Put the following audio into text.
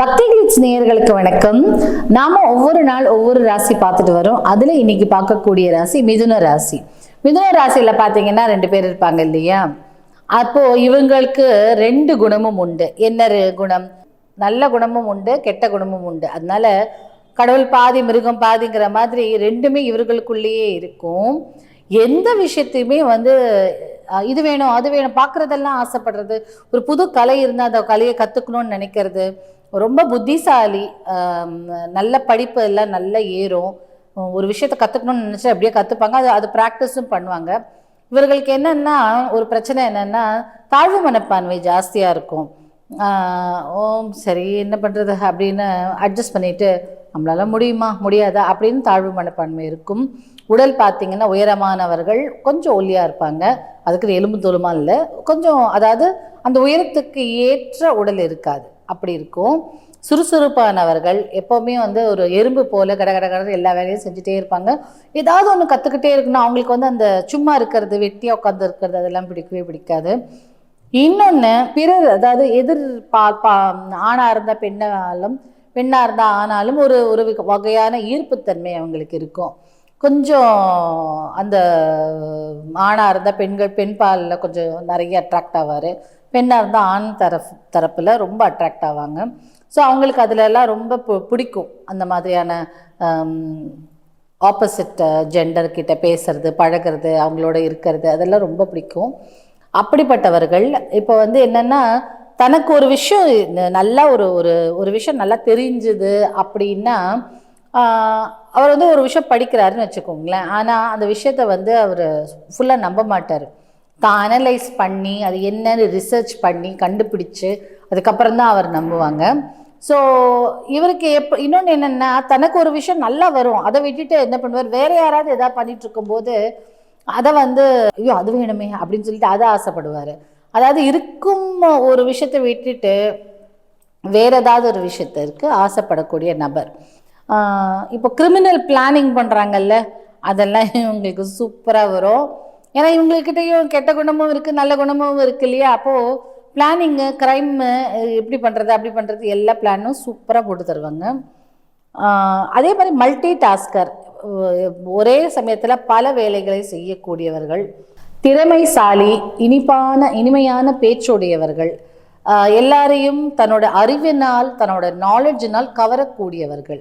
அனைவருக்கும் வணக்கம். நாம ஒவ்வொரு நாள் ஒவ்வொரு ராசி பார்த்துட்டு வரோம். அதுல இன்னைக்கு பார்க்கக்கூடிய ராசி மிதுன ராசி. மிதுன ராசியில பாத்தீங்கன்னா ரெண்டு பேர் இருப்பாங்க இல்லையா? அப்போ இவங்களுக்கு ரெண்டு குணமும் உண்டு. என்ன குணம்? நல்ல குணமும் உண்டு கெட்ட குணமும் உண்டு. அதனால கடவுள் பாதி மிருகம் பாதிங்கிற மாதிரி ரெண்டுமே இவர்களுக்குள்ளேயே இருக்கும். எந்த விஷயத்தையுமே வந்து இது வேணும் அது வேணும் பார்க்குறதெல்லாம் ஆசைப்படுறது. ஒரு புது கலை இருந்தால் அந்த கலையை கற்றுக்கணும்னு நினைக்கிறது. ரொம்ப புத்திசாலி நல்ல படிப்பு எல்லாம் நல்லா ஏறும். ஒரு விஷயத்தை கற்றுக்கணும்னு நினச்சி அப்படியே கற்றுப்பாங்க அது அது ப்ராக்டிஸும் பண்ணுவாங்க. இவர்களுக்கு என்னென்னா ஒரு பிரச்சனை என்னென்னா தாழ்வு மனப்பான்மை ஜாஸ்தியாக இருக்கும். ஓம் சரி என்ன பண்ணுறது அப்படின்னு அட்ஜஸ்ட் பண்ணிவிட்டு நம்மளால முடியுமா? முடியாதா? அப்படின்னு தாழ்வு மனப்பான்மை இருக்கும். உடல் பார்த்தீங்கன்னா உயரமானவர்கள் கொஞ்சம் ஒல்லியாக இருப்பாங்க. அதுக்கு எலும்பு தோலுமா இல்லை கொஞ்சம் அதாவது அந்த உயரத்துக்கு ஏற்ற உடல் இருக்காது. அப்படி இருக்கும். சுறுசுறுப்பானவர்கள் எப்போவுமே வந்து ஒரு எறும்பு போல கட கட கட எல்லா வேலையும் செஞ்சுட்டே இருப்பாங்க. ஏதாவது ஒன்று கற்றுக்கிட்டே இருக்கணும். அவங்களுக்கு வந்து அந்த சும்மா இருக்கிறது வெட்டியாக உட்காந்து இருக்கிறது அதெல்லாம் பிடிக்கவே பிடிக்காது. இன்னொன்று பிறர் அதாவது எதிர் பா பா ஆணாக இருந்தால் பெண்ணாலும் பெண்ணாக இருந்தால் ஆனாலும் ஒரு ஒரு வகையான ஈர்ப்புத்தன்மை அவங்களுக்கு இருக்கும். கொஞ்சம் அந்த ஆணாக இருந்தால் பெண்கள் பெண் பாலில் கொஞ்சம் நிறைய அட்ராக்ட் ஆவார். பெண்ணாக இருந்தால் ஆண் தரப்பு தரப்பில் ரொம்ப அட்ராக்ட் ஆவாங்க. ஸோ அவங்களுக்கு அதிலெல்லாம் ரொம்ப பு- பிடிக்கும். அந்த மாதிரியான ஆப்போசிட் ஜெண்டர்கிட்ட பேசுறது பழகிறது அவங்களோட இருக்கிறது அதெல்லாம் ரொம்ப பிடிக்கும். அப்படிப்பட்டவர்கள் இப்போ வந்து என்னென்னா தனக்கு ஒரு விஷயம் நல்லா ஒரு ஒரு ஒரு விஷயம் நல்லா தெரிஞ்சுது அப்படின்னா அவர் வந்து ஒரு விஷயம் படிக்கிறாருன்னு வச்சுக்கோங்களேன். ஆனால் அந்த விஷயத்த வந்து அவர் ஃபுல்லாக நம்ப மாட்டார். தான் அனலைஸ் பண்ணி அது என்னன்னு ரிசர்ச் பண்ணி கண்டுபிடிச்சு அதுக்கப்புறம் தான் அவர் நம்புவாங்க. ஸோ இவருக்கு எப்போ இன்னொன்று என்னென்னா தனக்கு ஒரு விஷயம் நல்லா வரும். அதை விட்டுட்டு என்ன பண்ணுவார்? வேறு யாராவது எதாவது பண்ணிகிட்டு இருக்கும்போது அதை வந்து ஐயோ அது வேணுமே அப்படின்னு சொல்லிட்டு அதை ஆசைப்படுவார். அதாவது இருக்கும் ஒரு விஷயத்தை விட்டுட்டு வேற ஏதாவது ஒரு விஷயத்திற்கு ஆசைப்படக்கூடிய நபர். இப்போ கிரிமினல் பிளானிங் பண்ணுறாங்கல்ல அதெல்லாம் இவங்களுக்கு சூப்பராக வரும். ஏன்னா இவங்கக்கிட்டயும் கெட்ட குணமும் இருக்குது நல்ல குணமும் இருக்கு இல்லையா? அப்போது பிளானிங்கு க்ரைமு எப்படி பண்ணுறது அப்படி பண்ணுறது எல்லா பிளானும் சூப்பராக போட்டு தருவாங்க. அதே மாதிரி மல்டி டாஸ்கர் ஒரே சமயத்தில் பல வேலைகளை செய்யக்கூடியவர்கள். திறமைசாலி இனிப்பான இனிமையான பேச்சுடையவர்கள். எல்லாரையும் தன்னோட அறிவினால் தன்னோட நாலேஜினால் கவரக்கூடியவர்கள்.